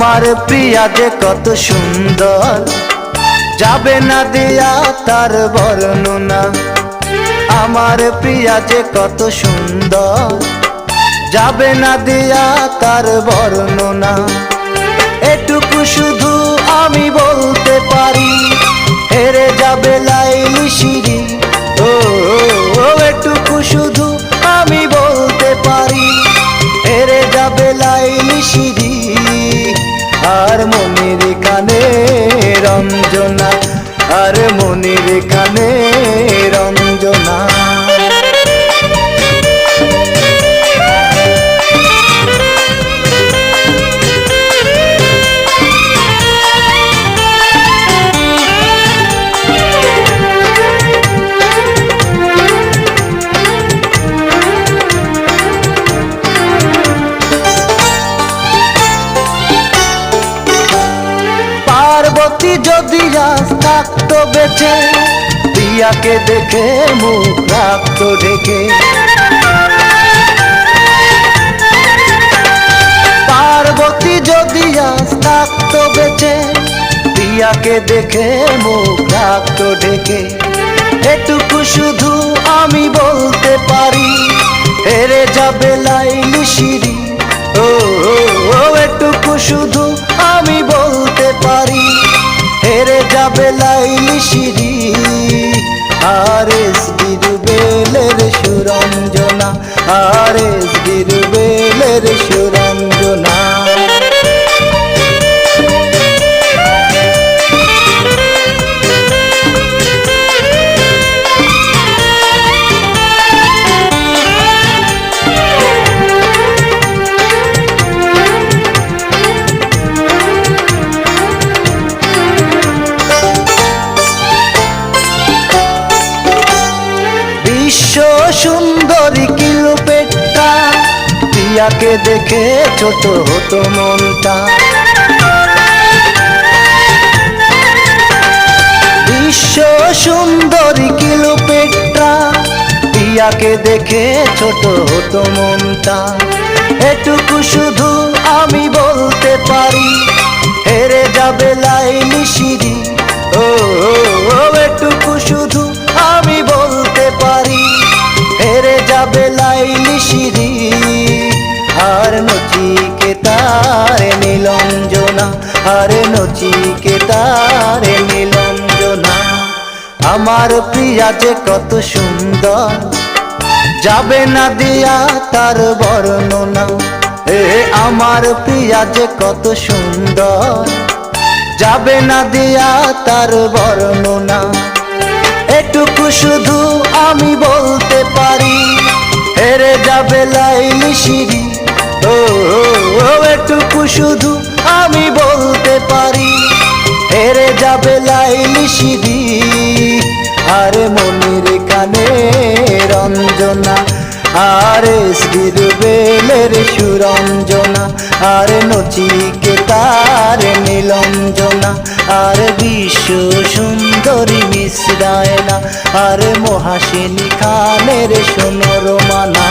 প্রিয়া যে কত সুন্দর। যাবে না দিয়া তার বর্ণনা। আমার প্রিয়া যে কত সুন্দর। যাবে না দিয়া তার বর্ণনা। এটুকু শুধু আমি বলতে পারি। হেরে যাবে লাইলি সিঁড়ি। ও, এটুকু শুধু আমি বলতে পারি। হেরে যাবে লাইলি সিঁড়ি। আর মনির কানে রঞ্জনা আর মনির কানে রঞ্জনা। যদি আজ থাকতো বেঁচে প্রিয়াকে দেখে মুখ রাখতো ঢেকে। পার্বতী যদি আজ থাকতো বেঁচে প্রিয়াকে দেখে মুখ রাখতো ঢেকে। এটুকু শুধু আমি বলতে পারি হেরে যাবে লাইলি সিঁড়ি। ও ও, ও সুন্দরী কিলুপেটটা টিয়াকে দেখে ছোট হতো মনটা। বিশ্ব সুন্দরী কিলুপেটটা টিয়াকে দেখে ছোট হতো মনটা। এটুকু শুধু আমি বলতে পারি, হেরে যাবে লাইলি সিঁড়ি ও, এটুকু শুধু যাবে লাইলি সিঁড়ি আর নচিকে তার নীলঞ্জনা আর নচিকে তার নীলঞ্জনা। আমার প্রিয়া যে কত সুন্দর, যাবে না দিয়া তার বর্ণনা। এ, আমার প্রিয়া যে কত সুন্দর, যাবে না দিয়া তার বর্ণনা। এটুকু শুধু আমি বলতে পারি। হেরে যাবে লাইলি সিঁড়ি। ও এটুকু শুধু আমি বলতে পারি। হেরে যাবে লাইলি সিঁড়ি। আর মনির কানে রঞ্জনা, আর বেলের সুরঞ্জনা, আর নচিকে তার নীলঞ্জনা, আর বিশ্ব সুন্দরী মিশ্রায়না আরে মহাশিনী খানের সোনর মানা